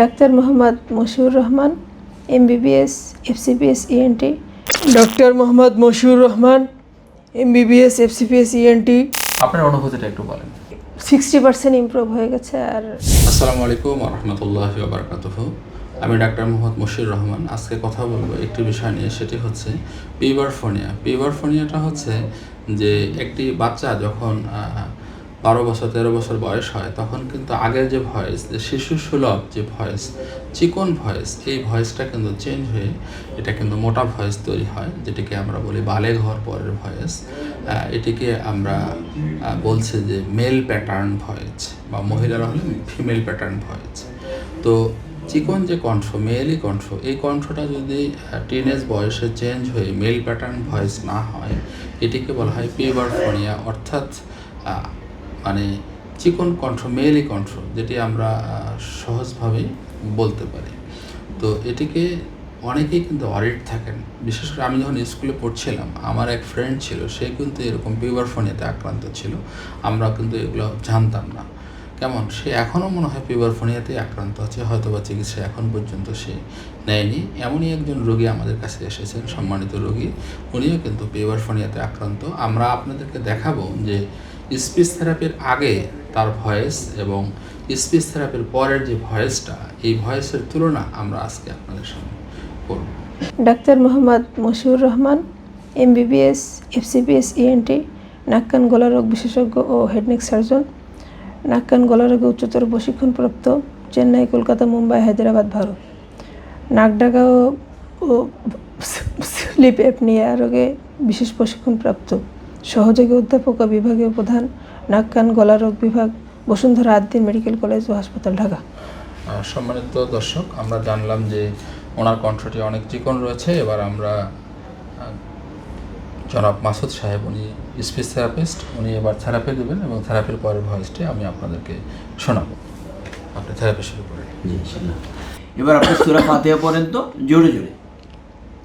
Doctor Mohammad Mashiur Rahman MBBS FCPS ENT doctor Mohammad Mashiur Rahman MBBS FCPS ENT আপনার অনুভূতিটা একটু বলেন। Sixty percent improve হয়ে গেছে আর আসসালামু আলাইকুম রহমতুল্লাহ বারকাতুহ। আমি ডাক্তার মোহাম্মদ মশির রহমান। আজকে কথা বলব একটি বিষয় নিয়ে সেটি হচ্ছে পিভারফোনিয়া। পিভারফোনিয়াটা হচ্ছে যে একটি বাচ্চা যখন বারো বছর, তেরো বছর বয়স হয়, তখন কিন্তু আগের যে ভয়েস যে শিশু সুলভ যে ভয়েস চিকন ভয়েস এই ভয়েসটা কিন্তু চেঞ্জ হয়ে এটা কিন্তু মোটা ভয়েস তৈরি হয়, যেটিকে আমরা বলি বালে ঘর পরের ভয়েস এটিকে আমরা বলছি যে মেল প্যাটার্ন ভয়েস বা মহিলারা হলে ফিমেল প্যাটার্ন ভয়েস তো চিকন যে কণ্ঠ মেয়েলি কণ্ঠ, এই কণ্ঠটা যদি টিনেজ বয়সে চেঞ্জ হয়ে মেল প্যাটার্ন ভয়েস না হয়, এটিকে বলা হয় পিভারফোনিয়া অর্থাৎ মানে চিকন কণ্ঠ, মেয়েলি কণ্ঠ, যেটি আমরা সহজভাবেই বলতে পারি। তো এটিকে অনেকেই কিন্তু অরিট থাকেন। বিশেষ করে আমি যখন স্কুলে পড়ছিলাম, আমার এক ফ্রেন্ড ছিল, সে কিন্তু এরকম পিভারফোনিয়াতে আক্রান্ত ছিল। আমরা কিন্তু এগুলো জানতাম না। কেমন? সে এখনও মনে হয় পিভারফোনিয়াতে আক্রান্ত আছে হয়তো বা চিকিৎসা এখন পর্যন্ত সে নেয়নি। এমনই একজন রোগী আমাদের কাছে এসেছেন, সম্মানিত রোগী। উনিও কিন্তু পিভারফোনিয়াতে আক্রান্ত। আমরা আপনাদেরকে দেখাবো যে স্পিচ থেরাপির আগে তার ভয়েস এবং স্পিচ থেরাপির পরের যে ভয়েসটা, এই ভয়েসের তুলনা আমরা আজকে আপনাদের সামনে করব। Doctor Mohammad Mashiur Rahman, MBBS FCPS ENT নাক কান গলা রোগ বিশেষজ্ঞ ও হেডনেক সার্জন নাক কান গলা রোগে উচ্চতর প্রশিক্ষণপ্রাপ্ত চেন্নাই, কলকাতা, মুম্বাই, হায়দ্রাবাদ, ভারত। নাক ডাকা ও ও স্লিপ অ্যাপনিয়া রোগে বিশেষ প্রশিক্ষণপ্রাপ্ত। সহযোগী অধ্যাপক ও বিভাগীয় প্রধান নাক কান গলা রোগ বিভাগ বসুন্ধরা আদ্দিন মেডিকেল কলেজ ও হাসপাতাল ঢাকা। সম্মানিত দর্শক আমরা জানলাম যে ওনার কণ্ঠটি অনেক চিকন রয়েছে। এবার আমরা জনাব মাসুদ সাহেব উনি স্পিচ থেরাপিস্ট উনি এবার থেরাপি দেবেন এবং থেরাপির পরের ভয়েসটি আমি আপনাদেরকে শোনাবো। আপনি থেরাপি শুরু করেন। জি এবার আপনি সুরা ফাতিহা পড়েন তো জোরে জোরে।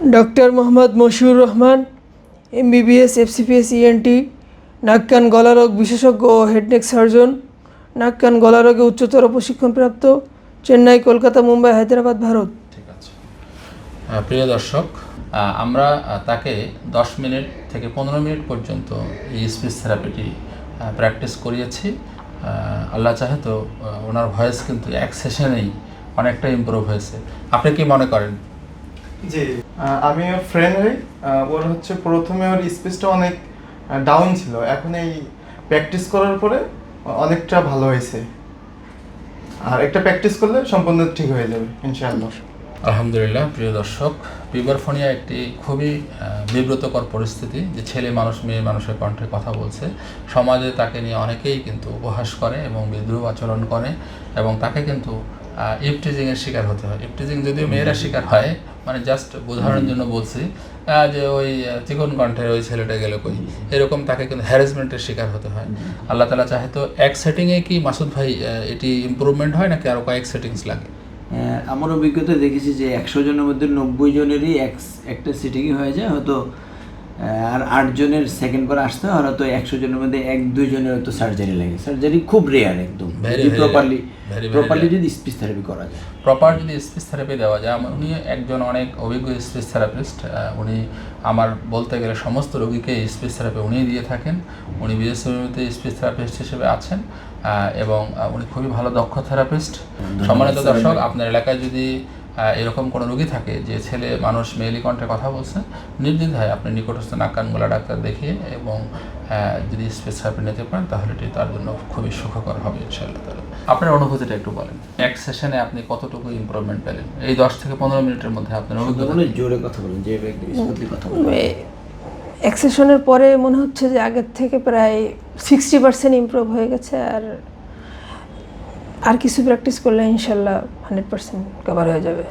doctor Mohammad Mashiur Rahman, MBBS, FCPS ENT নাক কান গলা রোগ বিশেষজ্ঞ ও হেডনেক সার্জন নাক কান গলা রোগে উচ্চতর প্রশিক্ষণপ্রাপ্ত, চেন্নাই, কলকাতা, মুম্বাই, হায়দ্রাবাদ, ভারত। ঠিক আছে। প্রিয় দর্শক আমরা তাকে দশ মিনিট থেকে পনেরো মিনিট পর্যন্ত এই স্পিচ থেরাপিটি প্র্যাকটিস করিয়েছি। আল্লাহ চাহে তো ওনার ভয়েস কিন্তু এক সেশনেই অনেকটা ইমপ্রুভ হয়েছে। আপনি কি মনে করেন? জি আমি ওর ফ্রেন্ড হই। ওর হচ্ছে প্রথমে ওর স্পিচটা অনেক ডাউন ছিল। এখন এই প্র্যাকটিস করার পরে অনেকটা ভালো হয়েছে। আর একটা প্র্যাকটিস করলে সম্পূর্ণ ঠিক হয়ে যাবে, ইনশাআল্লাহ। আলহামদুলিল্লাহ, প্রিয় দর্শক পিবারফোনিয়া একটি খুবই বিব্রতকর পরিস্থিতি যে ছেলে মানুষ, মেয়ে মানুষের কণ্ঠে কথা বলছে। সমাজে তাকে নিয়ে অনেকেই কিন্তু উপহাস করে এবং বিদ্রুপ আচরণ করে এবং তাকে কিন্তু ইফটিজিংয়ের শিকার হতে হয়। ইফটিজিং যদিও মেয়েরা শিকার হয় মানে জাস্ট বোঝানোর জন্য বলছি যে ওই চিকন কণ্ঠের ওই ছেলেটা গেলে কই? এরকম তাকে কিন্তু হ্যারাসমেন্টের শিকার হতে হয়। আল্লাহ তালা চাহে তো এক সেটিংয়ে কি মাসুদ ভাই এটি ইম্প্রুভমেন্ট হয় নাকি আরও কয়েক সেটিংস লাগে? আমার অভিজ্ঞতা দেখেছি যে একশো জনের মধ্যে নব্বই জনেরই এক, একটা সিটিংই হয়ে যায়, হয়তো আর আট জনের সেকেন্ড করে আসতে হয় হয়তো একশো জনের মধ্যে এক দুই জনের হয়তো সার্জারি লাগে। সার্জারি খুব রেয়ার একদম। প্রপারলি প্রপারলি যদি স্পিচ থেরাপি করা যায়। প্রপার যদি স্পিচ থেরাপি দেওয়া যায় আমার উনি একজন অনেক অভিজ্ঞ স্পিচ থেরাপিস্ট উনি আমার বলতে গেলে সমস্ত রোগীকে স্পিচ থেরাপি উনি দিয়ে থাকেন। উনি বিএসএমতে স্পিচ থেরাপিস্ট হিসেবে আছেন এবং উনি খুবই ভালো দক্ষ থেরাপিস্ট সম্মানিত দর্শক আপনার এলাকায় যদি এরকম কোনো রোগী থাকে যে ছেলে মানুষ মেয়েলি কণ্ঠে কথা বলছে নির্দ্বিধায় আপনি নিকটস্থ নাক কান গলা ডাক্তার দেখিয়ে এবং যদি স্পেস থেরাপি নিতে পারেন তাহলে এটি তার জন্য খুবই সুখকর হবে ইনশাআল্লাহ তাআলা। আপনার অনুভূতিটা একটু বলেন। এক সেশনে আপনি কতটুকু ইমপ্রুভমেন্ট পেলেন? এই দশ থেকে পনেরো মিনিটের মধ্যে আপনার অভিজ্ঞতা বলে জোরে কথা বলুন যে কথা বলুন। অ্যাক্সেশনের পরে মনে হচ্ছে যে আগের থেকে প্রায় সিক্সটি পার্সেন্ট ইমপ্রুভ হয়ে গেছে আর আর কিছু প্র্যাকটিস করলে ইনশাল্লাহ হান্ড্রেড পার্সেন্ট কভার হয়ে যাবে।